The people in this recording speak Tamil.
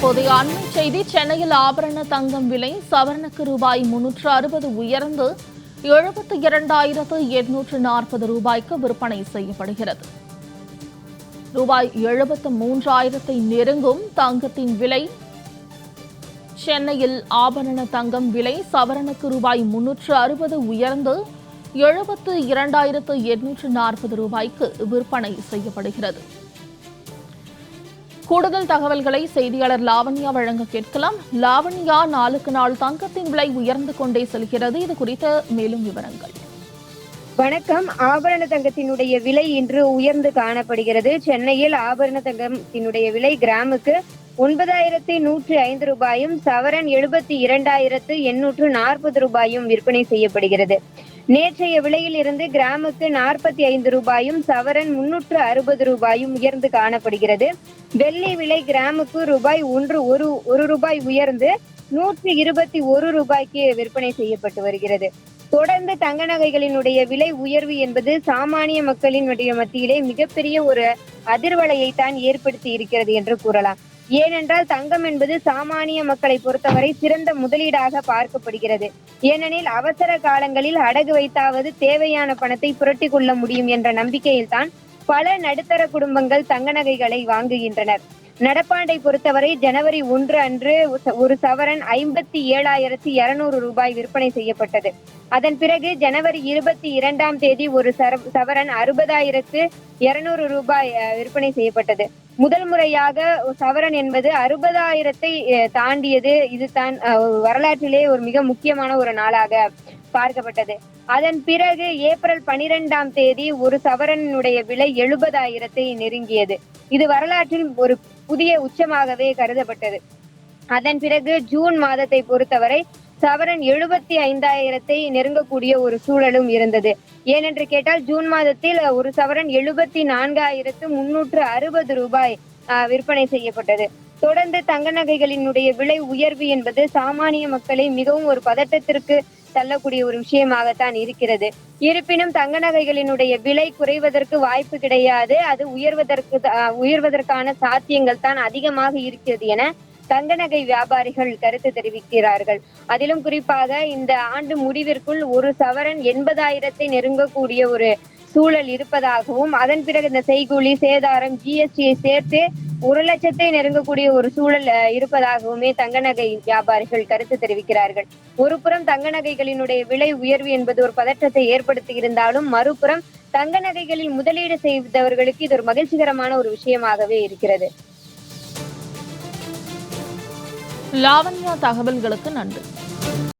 தற்போதைய அண்மை செய்தி சென்னையில் ஆபரண தங்கம் விலை சவரனுக்கு ரூபாய் முன்னூற்று அறுபது உயர்ந்து எழுபத்தி இரண்டாயிரத்து எட்நூற்று நாற்பது ரூபாய்க்கு விற்பனை செய்யப்படுகிறது. ரூபாய் எழுபத்து மூன்றாயிரத்தை நெருங்கும் தங்கத்தின் விலை சென்னையில் ஆபரண தங்கம் விலை சவரனுக்கு ரூபாய் முன்னூற்று அறுபது உயர்ந்து எழுபத்து இரண்டாயிரத்து எட்நூற்று நாற்பது ரூபாய்க்கு விற்பனை செய்யப்படுகிறது. கூடுதல் தகவல்களை செய்தியாளர் லாவண்யா வழங்க கேட்கலாம். லாவண்யா நாளுக்கு நாள் தங்கத்தின் விலை உயர்ந்து கொண்டே செல்கிறது. இது குறித்த மேலும் விவரங்கள். வணக்கம். ஆபரண தங்கத்தினுடைய விலை இன்று உயர்ந்து காணப்படுகிறது. சென்னையில் ஆபரண தங்கத்தினுடைய விலை கிராமுக்கு ஒன்பதாயிரத்தி நூற்றி ஐந்து ரூபாயும் சவரன் எழுபத்தி இரண்டாயிரத்து எண்ணூற்று நாற்பது ரூபாயும் விற்பனை செய்யப்படுகிறது. நேற்றைய விலையில் இருந்து கிராமுக்கு நாற்பத்தி ஐந்து ரூபாயும் சவரன் முன்னூற்று அறுபது ரூபாயும் உயர்ந்து காணப்படுகிறது. வெள்ளி விலை கிராமுக்கு ரூபாய் ஒன்று ஒரு ஒரு ரூபாய் உயர்ந்து நூற்றி இருபத்தி ஒரு ரூபாய்க்கு விற்பனை செய்யப்பட்டு வருகிறது. தொடர்ந்து தங்க நகைகளினுடைய விலை உயர்வு என்பது சாமானிய மக்களினுடைய மத்தியிலே மிகப்பெரிய ஒரு அதிர்வலையை தான் ஏற்படுத்தி இருக்கிறது என்று கூறலாம். ஏனென்றால் தங்கம் என்பது சாமானிய மக்களை பொறுத்தவரை சிறந்த முதலீடாக பார்க்கப்படுகிறது. ஏனெனில் அவசர காலங்களில் அடகு வைத்தாவது தேவையான பணத்தை புரட்டி கொள்ள முடியும் என்ற நம்பிக்கையில்தான் பல நடுத்தர குடும்பங்கள் தங்க நகைகளை வாங்குகின்றனர். நடப்பாண்டை பொறுத்தவரை ஜனவரி ஒன்று அன்று ஒரு சவரன் ஐம்பத்தி ஏழாயிரத்தி இருநூறு ரூபாய் விற்பனை செய்யப்பட்டது. அதன் பிறகு ஜனவரி இருபத்தி இரண்டாம் தேதி ஒரு சர- சவரன் அறுபதாயிரத்து இருநூறு ரூபாய் அஹ், விற்பனை செய்யப்பட்டது. முதல் முறையாக சவரன் என்பது அறுபதாயிரத்தை அஹ், தாண்டியது. இதுதான் அஹ், வரலாற்றிலே ஒரு மிக முக்கியமான ஒரு நாளாக பார்க்கப்பட்டது. அதன் பிறகு ஏப்ரல் பனிரெண்டாம் தேதி ஒரு சவரனுடைய விலை எழுபதாயிரத்தை நெருங்கியது. இது வரலாற்றில் ஒரு புதிய உச்சமாகவே கருதப்பட்டது. அதன் பிறகு ஜூன் மாதத்தை பொறுத்தவரை சவரன் எழுபத்தி ஐந்தாயிரத்தை நெருங்கக்கூடிய ஒரு சூழலும் இருந்தது. ஏனென்று கேட்டால் ஜூன் மாதத்தில் ஒரு சவரன் எழுபத்தி நான்காயிரத்து முன்னூற்று அறுபது ரூபாய் ஆஹ், விற்பனை செய்யப்பட்டது. தொடர்ந்து தங்க நகைகளினுடைய விலை உயர்வு என்பது சாமானிய மக்களை மிகவும் ஒரு பதட்டத்திற்கு தள்ளக்கூடிய ஒரு விஷயமாகத்தான் இருக்கிறது. இருப்பினும் தங்க நகைகளினுடைய விலை குறைவதற்கு வாய்ப்பு கிடையாது. அது உயர்வதற்கு உயர்வதற்கான சாத்தியங்கள் தான் அதிகமாக இருக்கிறது என தங்க நகை வியாபாரிகள் கருத்து தெரிவிக்கிறார்கள். அதிலும் குறிப்பாக இந்த ஆண்டு முடிவிற்குள் ஒரு சவரன் எண்பதாயிரத்தை நெருங்கக்கூடிய ஒரு சூழல் இருப்பதாகவும் அதன் பிறகு இந்த செய்கூலி சேதாரம் ஜிஎஸ்டியை சேர்த்து ஒரு லட்சத்தை நெருங்கக்கூடிய ஒரு சூழல் இருப்பதாகவுமே தங்க நகை வியாபாரிகள் கருத்து தெரிவிக்கிறார்கள். ஒரு புறம் தங்க நகைகளினுடைய விலை உயர்வு என்பது ஒரு பதற்றத்தை ஏற்படுத்தி இருந்தாலும் மறுபுறம் தங்க நகைகளில் முதலீடு செய்தவர்களுக்கு இது ஒரு மகிழ்ச்சிகரமான ஒரு விஷயமாகவே இருக்கிறது. லாவண்யா தகவல்களுக்கு நன்றி.